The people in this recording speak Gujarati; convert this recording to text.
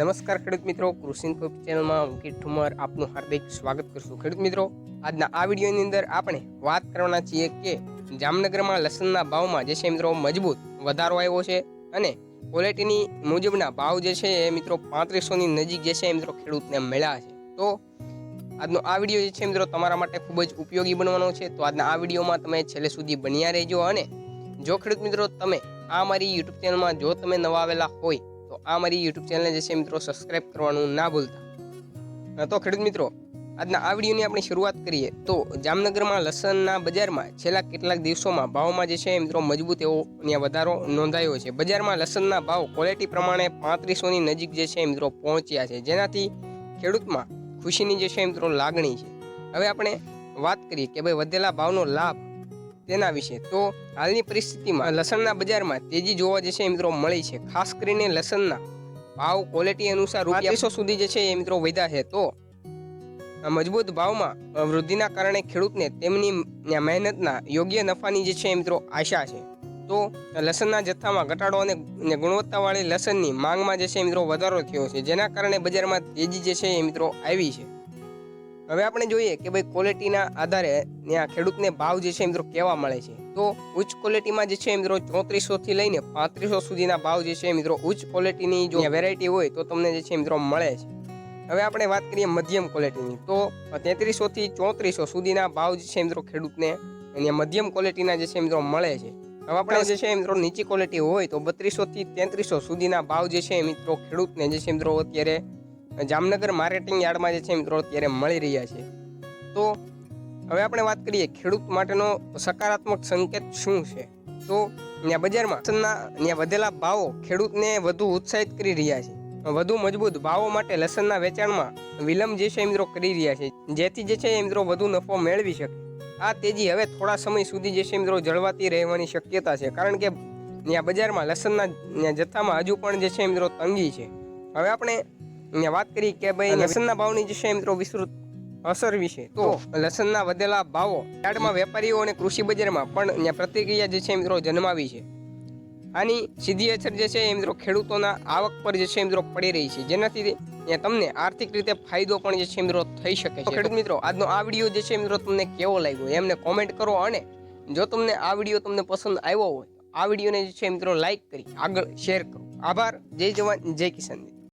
નમસ્કાર ખેડૂત મિત્રો કૃષિ ચેનલમાં હું ઠુમર આપનું હાર્દિક સ્વાગત કરશું. ખેડૂત મિત્રો, આજના આ વિડીયોની અંદર આપણે વાત કરવાના છીએ કે જામનગરમાં લસણના ભાવમાં જે છે મિત્રો મજબૂત વધારો આવ્યો છે અને ક્વોલિટીની મુજબના ભાવ જે છે એ મિત્રો પાંત્રીસોની નજીક જે છે મિત્રો ખેડૂતને મળ્યા છે. તો આજનો આ વીડિયો જે છે મિત્રો તમારા માટે ખૂબ જ ઉપયોગી બનવાનો છે. તો આજના આ વિડીયોમાં તમે છેલ્લે સુધી બન્યા રહેજો અને જો ખેડૂત મિત્રો તમે આ મારી યુટ્યુબ ચેનલમાં જો તમે નવા આવેલા હોય, તો આ મારી યુટ્યુબ ચેનલને જે છે મિત્રો સબસ્ક્રાઈબ કરવાનું ના ભૂલતા. તો ખેડૂત મિત્રો, આજના આ વિડીયોની આપણે શરૂઆત કરીએ. તો જામનગરમાં લસણના બજારમાં છેલ્લા કેટલાક દિવસોમાં ભાવમાં જે છે મિત્રો મજબૂત એવો ત્યાં વધારો નોંધાયો છે. બજારમાં લસણના ભાવ ક્વોલિટી પ્રમાણે પાંત્રીસોની નજીક જે છે મિત્રો પહોંચ્યા છે. જેનાથી ખેડૂતમાં ખુશીની જે છે મિત્રો લાગણી છે. હવે આપણે વાત કરીએ કે ભાઈ વધેલા ભાવનો લાભ તેના વિશે. તો હાલની પરિસ્થિતિમાં લસણના બજારમાં તેજી જોવા જે છે મિત્રો મળી છે. ખાસ કરીને લસણના ભાવ ક્વોલિટી અનુસાર રૂપિયા સુધી જે છે એ મિત્રો વધ્યા છે. તો મજબૂત ભાવમાં વૃદ્ધિના કારણે ખેડૂતને તેમની મહેનતના યોગ્ય નફાની જે છે એ મિત્રો આશા છે. તો લસણના જથ્થામાં ઘટાડો અને અને ગુણવત્તાવાળી લસણની માંગમાં જે છે મિત્રો વધારો થયો છે. જેના કારણે બજારમાં તેજી જે છે એ મિત્રો આવી છે. હવે આપણે જોઈએ કે ભાઈ ક્વોલિટીના આધારે ત્યાં ખેડૂતને ભાવ જે છે મિત્રો કેવા મળે છે. તો ઉચ્ચ ક્વોલિટીમાં જે છે મિત્રો ચોત્રીસો થી લઈને પાંત્રીસો સુધીના ભાવ જે છે મિત્રો ઉચ્ચ ક્વોલિટીની જો વેરાયટી હોય તો તમને જે છે મિત્રો મળે છે. હવે આપણે વાત કરીએ મધ્યમ ક્વોલિટીની તો તેત્રીસો થી ચોત્રીસો સુધીના ભાવ જે છે મિત્રો ખેડૂતને અહીંયા મધ્યમ ક્વોલિટીના જે છે મિત્રો મળે છે. આપણે જે છે મિત્રો નીચી ક્વોલિટી હોય તો બત્રીસો થી તેત્રીસો સુધીના ભાવ જે છે મિત્રો ખેડૂતને જે છે મિત્રો અત્યારે જામનગર માર્કેટિંગ યાર્ડમાં જે છે મિત્રો અત્યારે મળી રહ્યા છે. તો હવે આપણે વાત કરીએ ખેડૂત માટેનો સકારાત્મક સંકેત શું છે? તો ત્યાં બજારમાં લસણના વધેલા ભાવો ખેડૂતને વધુ ઉત્સાહિત કરી રહ્યા છે. વધુ મજબૂત ભાવો માટે લસણના વેચાણમાં વિલંબ જે છે મિત્રો કરી રહ્યા છે. જેથી જે છે મિત્રો વધુ નફો મેળવી શકે. આ તેજી હવે થોડા સમય સુધી જે છે મિત્રો જળવાતી રહેવાની શક્યતા છે. કારણ કે ત્યાં બજારમાં લસણના જથ્થામાં હજુ પણ જે છે મિત્રો તંગી છે. હવે આપણે અહીંયા વાત કરી કે ભાઈ લસણના ભાવની જે છે મિત્રો વિસ્તૃત અસર વિશે. તો લસણના વધેલા ભાવો યાર્ડમાં વેપારીઓ અને કૃષિ બજારમાં પણ પ્રતિક્રિયા જે છે મિત્રો જન્માવી છે. આની સીધી અસર જે છે એ મિત્રો ખેડૂતોના આવક પર જે છે મિત્રો પડી રહી છે. જેનાથી તમને આર્થિક રીતે ફાયદો પણ જે છે મિત્રો થઈ શકે છે. ખેડૂત મિત્રો, આજનો આ વીડિયો જે છે મિત્રો તમને કેવો લાગ્યો? એમને કોમેન્ટ કરો અને જો તમને આ વીડિયો તમને પસંદ આવ્યો હોય આ વિડીયોને જે છે મિત્રો લાઈક કરી, આગળ શેર કરો. આભાર. જય જવાન, જય કિસાન